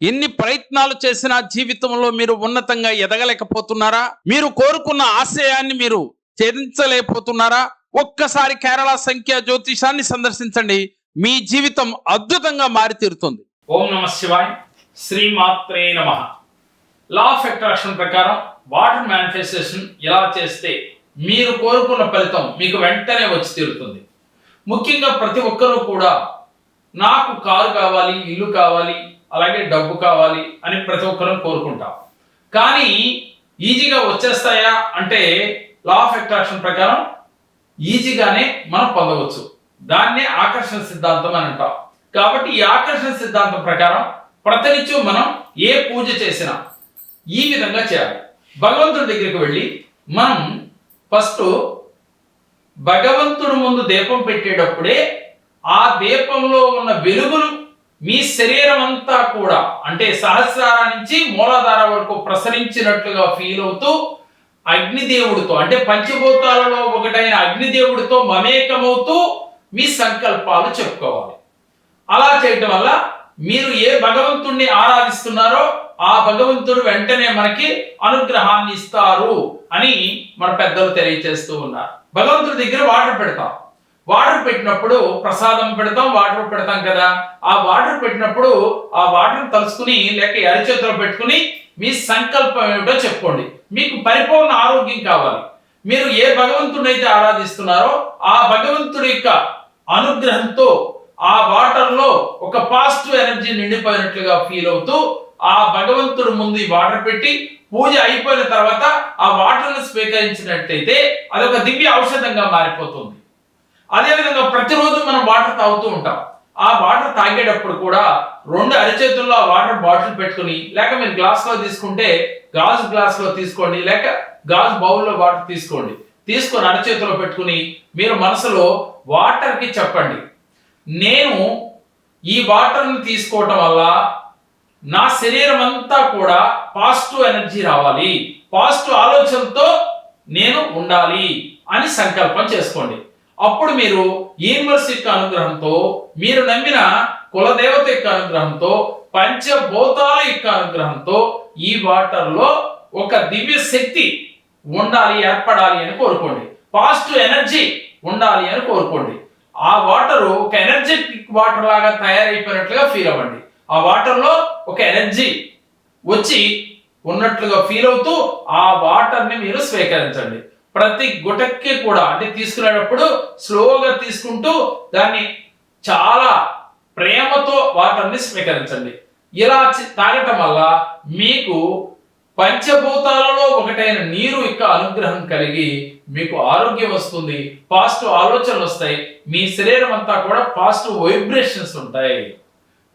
ఎన్ని ప్రయత్నాలు చేసినా జీవితంలో మీరు ఉన్నతంగా ఎదగలేకపోతున్నారా? మీరు కోరుకున్న ఆశయాన్ని మీరు ఛేదించలేకపోతున్నారా? ఒక్కసారి కేరళ సంఖ్య జ్యోతిషాన్ని సందర్శించండి. మీ జీవితం అద్భుతంగా మారి తీరుతుంది ఓం నమ శివాయ్. శ్రీమాత్రే నమ. లా ఆఫ్ అట్రాక్షన్ ప్రకారం వాటర్ మేనిఫెస్టేషన్ ఎలా చేస్తే మీరు కోరుకున్న ఫలితం మీకు వెంటనే వచ్చి తీరుతుంది. ముఖ్యంగా ప్రతి ఒక్కరూ కూడా నాకు కారు కావాలి ఇల్లు కావాలి అలాగే డబ్బు కావాలి అని ప్రతి ఒక్కరూ కోరుకుంటాం. కానీ ఈజీగా వచ్చేస్తాయా అంటే లా ఆఫ్ అట్రాక్షన్ ప్రకారం ఈజీగానే మనం పొందవచ్చు. దాన్నే ఆకర్షణ సిద్ధాంతం అని అంటాం. కాబట్టి ఈ ఆకర్షణ సిద్ధాంతం ప్రకారం ప్రతినిత్యం మనం ఏ పూజ చేసినా ఈ విధంగా చేయాలి. భగవంతుడి దగ్గరికి వెళ్ళి మనం ఫస్ట్ భగవంతుడు ముందు దీపం పెట్టేటప్పుడే ఆ దీపంలో ఉన్న వెలుగులు మీ శరీరం అంతా కూడా అంటే సహస్రార నుంచి మూలాధార వరకు ప్రసరించినట్లుగా ఫీల్ అవుతూ అగ్నిదేవుడితో అంటే పంచభూతాలలో ఒకటైన అగ్నిదేవుడితో మమేకమవుతూ మీ సంకల్పాలు చెప్పుకోవాలి. అలా చేయటం వల్ల మీరు ఏ భగవంతుణ్ణి ఆరాధిస్తున్నారో ఆ భగవంతుడు వెంటనే మనకి అనుగ్రహాన్ని ఇస్తారు అని మన పెద్దలు తెలియచేస్తూ ఉన్నారు. భగవంతుడి దగ్గర వాటర్ పెడతాం. వాటర్ పెట్టినప్పుడు ప్రసాదం పెడతాం వాటర్ పెడతాం కదా. ఆ వాటర్ పెట్టినప్పుడు ఆ వాటర్ తలుసుకుని లేక అరిచేతిలో పెట్టుకుని మీ సంకల్పం ఏమిటో చెప్పుకోండి. మీకు పరిపూర్ణ ఆరోగ్యం కావాలి. మీరు ఏ భగవంతుడిని అయితే ఆరాధిస్తున్నారో ఆ భగవంతుడి యొక్క అనుగ్రహంతో ఆ వాటర్లో ఒక పాజిటివ్ ఎనర్జీ నిండిపోయినట్లుగా ఫీల్ అవుతూ ఆ భగవంతుడు ముందు ఈ వాటర్ పెట్టి పూజ అయిపోయిన తర్వాత ఆ వాటర్ను స్వీకరించినట్లయితే స్వీకరించినట్టయితే అదొక దివ్య ఔషధంగా మారిపోతుంది. అదేవిధంగా ప్రతిరోజు మనం వాటర్ తాగుతూ ఉంటాం. ఆ వాటర్ తాగేటప్పుడు కూడా రెండు అరిచేతుల్లో ఆ వాటర్ బాటిల్ పెట్టుకుని లేక మీరు గ్లాస్లో తీసుకుంటే గాజు గ్లాస్లో తీసుకోండి లేక గాజు బౌల్లో వాటర్ తీసుకోండి. తీసుకొని అరచేతిలో పెట్టుకుని మీరు మనసులో వాటర్కి చెప్పండి. నేను ఈ వాటర్ని తీసుకోవటం వల్ల నా శరీరం అంతా కూడా పాజిటివ్ ఎనర్జీ రావాలి. పాజిటివ్ ఆలోచనతో నేను ఉండాలి అని సంకల్పం చేసుకోండి. అప్పుడు మీరు యూనివర్స్ యొక్క అనుగ్రహంతో మీరు నమ్మిన కులదేవత యొక్క అనుగ్రహంతో పంచభూతాల యొక్క అనుగ్రహంతో ఈ వాటర్లో ఒక దివ్య శక్తి ఉండాలి ఏర్పడాలి అని కోరుకోండి. పాజిటివ్ ఎనర్జీ ఉండాలి అని కోరుకోండి. ఆ వాటర్ ఒక ఎనర్జెటిక్ వాటర్ లాగా తయారైపోయినట్లుగా ఫీల్ అవ్వండి. ఆ వాటర్లో ఒక ఎనర్జీ వచ్చి ఉన్నట్లుగా ఫీల్ అవుతూ ఆ వాటర్ని మీరు స్వీకరించండి. ప్రతి గుటక్కి కూడా అంటే తీసుకునేటప్పుడు స్లోగా తీసుకుంటూ దాన్ని చాలా ప్రేమతో వాటర్ని స్వీకరించండి. ఇలా తాగటం వల్ల మీకు పంచభూతాలలో ఒకటైన నీరు యొక్క అనుగ్రహం కలిగి మీకు ఆరోగ్యం వస్తుంది పాజిటివ్ ఆలోచనలు వస్తాయి మీ శరీరం అంతా కూడా పాజిటివ్ వైబ్రేషన్స్ ఉంటాయి.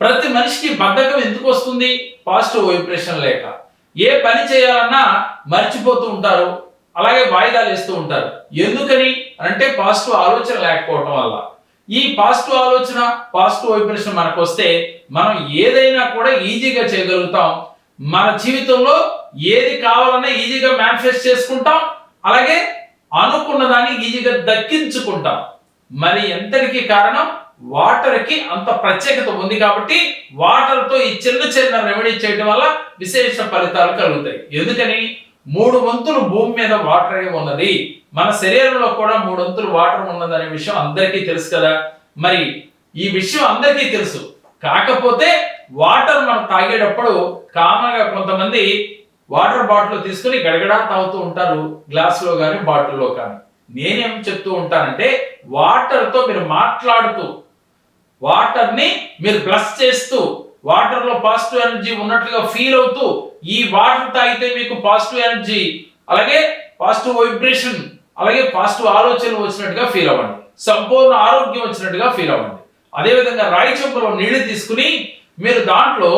ప్రతి మనిషికి బద్ధకం ఎందుకు వస్తుంది? పాజిటివ్ వైబ్రేషన్ లేక. ఏ పని చేయాలన్నా మర్చిపోతూ ఉంటారు. అలాగే వాయిదాలు ఇస్తూ ఉంటారు. ఎందుకని? అంటే పాజిటివ్ ఆలోచన లేకపోవటం వల్ల. ఈ పాజిటివ్ ఆలోచన పాజిటివ్ వైబ్రేషన్ మనకు వస్తే మనం ఏదైనా కూడా ఈజీగా చేయగలుగుతాం. మన జీవితంలో ఏది కావాలన్నా ఈజీగా మేనిఫెస్ట్ చేసుకుంటాం. అలాగే అనుకున్న దాన్ని ఈజీగా దక్కించుకుంటాం. మరి ఎంతటికి కారణం? వాటర్కి అంత ప్రత్యేకత ఉంది కాబట్టి వాటర్తో ఈ చిన్న చిన్న రెమెడీ చేయడం వల్ల విశేష ఫలితాలు కలుగుతాయి. ఎందుకని? మూడు వంతులు భూమి మీద వాటర్ ఉన్నది. మన శరీరంలో కూడా మూడు వంతులు వాటర్ ఉన్నదనే విషయం అందరికీ తెలుసు కదా. మరి ఈ విషయం అందరికీ తెలుసు. కాకపోతే వాటర్ మనం తాగేటప్పుడు కామన్గా కొంతమంది వాటర్ బాటిల్ తీసుకుని గడగడా తాగుతూ ఉంటారు. గ్లాసులో కానీ బాటిల్లో కానీ. నేనేం చెప్తూ ఉంటానంటే వాటర్తో మీరు మాట్లాడుతూ వాటర్ని మీరు ప్లస్ చేస్తూ వాటర్లో పాజిటివ్ ఎనర్జీ ఉన్నట్లుగా ఫీల్ అవుతూ ఈ వాటర్ తాగితే మీకు పాజిటివ్ ఎనర్జీ అలాగే పాజిటివ్ వైబ్రేషన్ అలాగే పాజిటివ్ ఆలోచనలు వచ్చినట్టుగా ఫీల్ అవ్వండి. సంపూర్ణ ఆరోగ్యం వచ్చినట్టుగా ఫీల్ అవ్వండి. అదేవిధంగా రాయి చెంపలో నీళ్ళు తీసుకుని మీరు దాంట్లో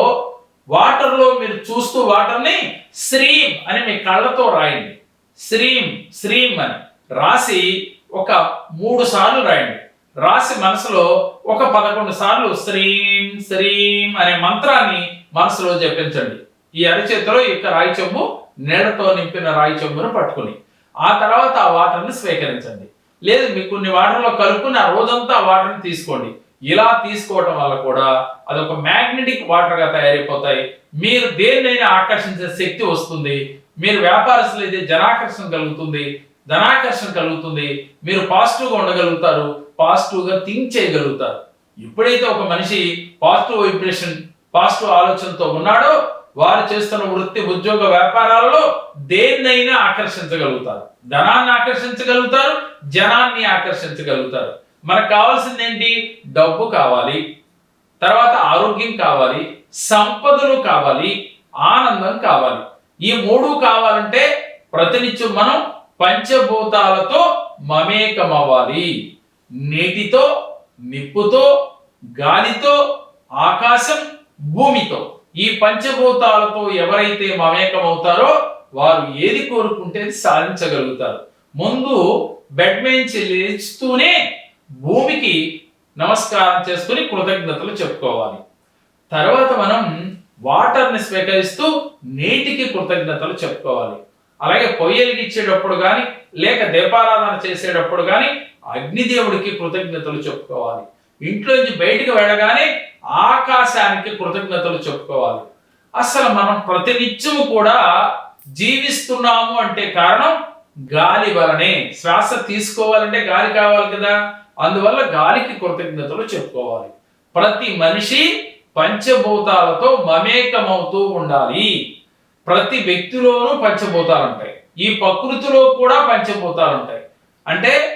వాటర్లో మీరు చూస్తూ వాటర్ని శ్రీం అని మీ కళ్ళతో రాయండి. శ్రీం శ్రీం అని రాసి ఒక మూడు సార్లు రాయండి. రాసి మనసులో ఒక పదకొండు సార్లు శ్రీం శ్రీం అనే మంత్రాన్ని మనసులో జపించండి. ఈ అరచేతిలో ఈ యొక్క రాయి చెంబు నీడతో నింపిన రాయి చెంబును పట్టుకుని ఆ తర్వాత ఆ వాటర్ని స్వీకరించండి. లేదు మీకు కొన్ని వాటర్లో కలుపుకుని ఆ రోజంతా వాటర్ని తీసుకోండి. ఇలా తీసుకోవటం వల్ల కూడా అదొక మ్యాగ్నెటిక్ వాటర్గా తయారైపోతాయి. మీరు దేన్నైనా ఆకర్షించే శక్తి వస్తుంది. మీరు వ్యాపారస్తులు అయితే జనాకర్షణ కలుగుతుంది ధనాకర్షణ కలుగుతుంది. మీరు పాజిటివ్గా ఉండగలుగుతారు. పాజిటివ్గా థింక్ చేయగలుగుతారు. ఎప్పుడైతే ఒక మనిషి పాజిటివ్ వైబ్రేషన్ పాజిటివ్ ఆలోచనతో ఉన్నాడో వారు చేస్తున్న వృత్తి ఉద్యోగ వ్యాపారాలలో దేన్నైనా ఆకర్షించగలుగుతారు. ధనాన్ని ఆకర్షించగలుగుతారు జనాన్ని ఆకర్షించగలుగుతారు. మనకు కావాల్సింది ఏంటి డబ్బు కావాలి తర్వాత ఆరోగ్యం కావాలి సంపదలు కావాలి ఆనందం కావాలి. ఈ మూడు కావాలంటే ప్రతినిత్యం మనం పంచభూతాలతో మమేకమవ్వాలి. నీటితో నిప్పుతో గాలితో ఆకాశం భూమితో. ఈ పంచభూతాలతో ఎవరైతే మమేకమవుతారో వారు ఏది కోరుకుంటే సాధించగలుగుతారు. ముందు బెడ్ నుంచి లేస్తూనే భూమికి నమస్కారం చేసుకుని కృతజ్ఞతలు చెప్పుకోవాలి. తర్వాత మనం వాటర్ని స్వీకరిస్తూ నీటికి కృతజ్ఞతలు చెప్పుకోవాలి. అలాగే పొయ్యలికి ఇచ్చేటప్పుడు కానీ లేక దీపారాధన చేసేటప్పుడు కానీ అగ్నిదేవుడికి కృతజ్ఞతలు చెప్పుకోవాలి. ఇంట్లోంచి బయటికి వెళ్ళగానే ఆకాశానికి కృతజ్ఞతలు చెప్పుకోవాలి. అసలు మనం ప్రతినిత్యము కూడా జీవిస్తున్నాము అంటే కారణం గాలి వలనే. శ్వాస తీసుకోవాలంటే గాలి కావాలి కదా. అందువల్ల గాలికి కృతజ్ఞతలు చెప్పుకోవాలి. ప్రతి మనిషి పంచభూతాలతో మమేకమవుతూ ఉండాలి. ప్రతి వ్యక్తిలోనూ పంచభూతాలు ఉంటాయి. ఈ ప్రకృతిలో కూడా పంచభూతాలు ఉంటాయి. అంటే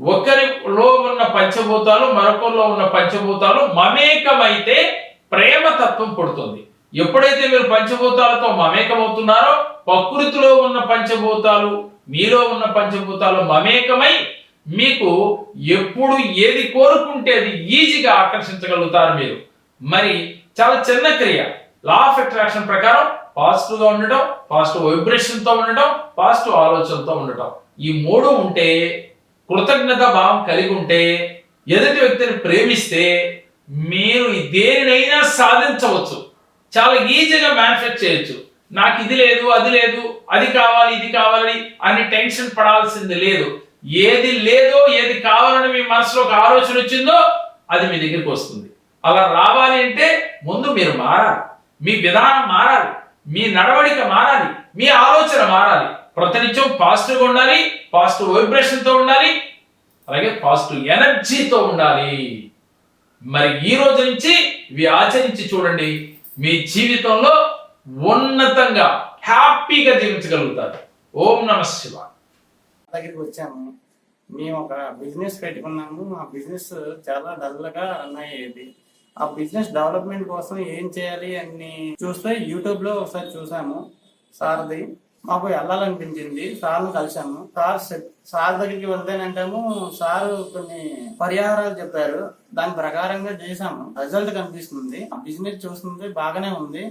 ఒకరిలో ఉన్న పంచభూతాలు మరొకరిలో ఉన్న పంచభూతాలు మమేకమైతే ప్రేమతత్వం పుడుతుంది. ఎప్పుడైతే మీరు పంచభూతాలతో మమేకమవుతున్నారో ప్రకృతిలో ఉన్న పంచభూతాలు మీలో ఉన్న పంచభూతాలు మమేకమై మీకు ఎప్పుడు ఏది కోరుకుంటే అది ఈజీగా ఆకర్షించగలుగుతారు మీరు. మరి చాలా చిన్న క్రియ. లా ఆఫ్ అట్రాక్షన్ ప్రకారం పాజిటివ్గా ఉండటం పాజిటివ్ వైబ్రేషన్తో ఉండటం పాజిటివ్ ఆలోచనతో ఉండటం. ఈ మూడు ఉంటే కృతజ్ఞత భావం కలిగి ఉంటే ఎదుటి వ్యక్తిని ప్రేమిస్తే మీరు దేనినైనా సాధించవచ్చు. చాలా ఈజీగా మ్యానుఫ్యాక్చర్ చేయొచ్చు. నాకు ఇది లేదు అది లేదు అది కావాలి ఇది కావాలి అని టెన్షన్ పడాల్సింది లేదు. ఏది లేదో ఏది కావాలని మీ మనసులో ఒక ఆలోచన వచ్చిందో అది మీ దగ్గరికి వస్తుంది. అలా రావాలి అంటే ముందు మీరు మారాలి. మీ విధానం మారాలి. మీ నడవడిక మారాలి. మీ ఆలోచన మారాలి. ప్రతినిత్యం పాజిటివ్గా ఉండాలి పాజిటివ్ వైబ్రేషన్తో ఉండాలి అలాగే పాజిటివ్ ఎనర్జీతో ఉండాలి. మరి ఈ రోజు నుంచి ఇవి ఆచరించి చూడండి మీ జీవితంలో ఉన్నతంగా హ్యాపీగా జీవించగలుగుతారు. ఓం నమ శివ దగ్గరికి వచ్చాము. మేము ఒక బిజినెస్ పెట్టుకున్నాము. ఆ బిజినెస్ చాలా డల్గా రన్ అయ్యేది. ఆ బిజినెస్ డెవలప్మెంట్ కోసం ఏం చేయాలి అని చూస్తే యూట్యూబ్లో ఒకసారి చూసాము. సార్ది మాకు వెళ్ళాలనిపించింది. సార్ను కలిసాము సార్ సార్ దగ్గరికి వెళ్తేనంటేమో సార్ కొన్ని పరిహారాలు చెప్పారు. దాని ప్రకారంగా చేసాము రిజల్ట్ కనిపిస్తుంది. ఆ బిజినెస్ చూస్తుంటే బాగానే ఉంది.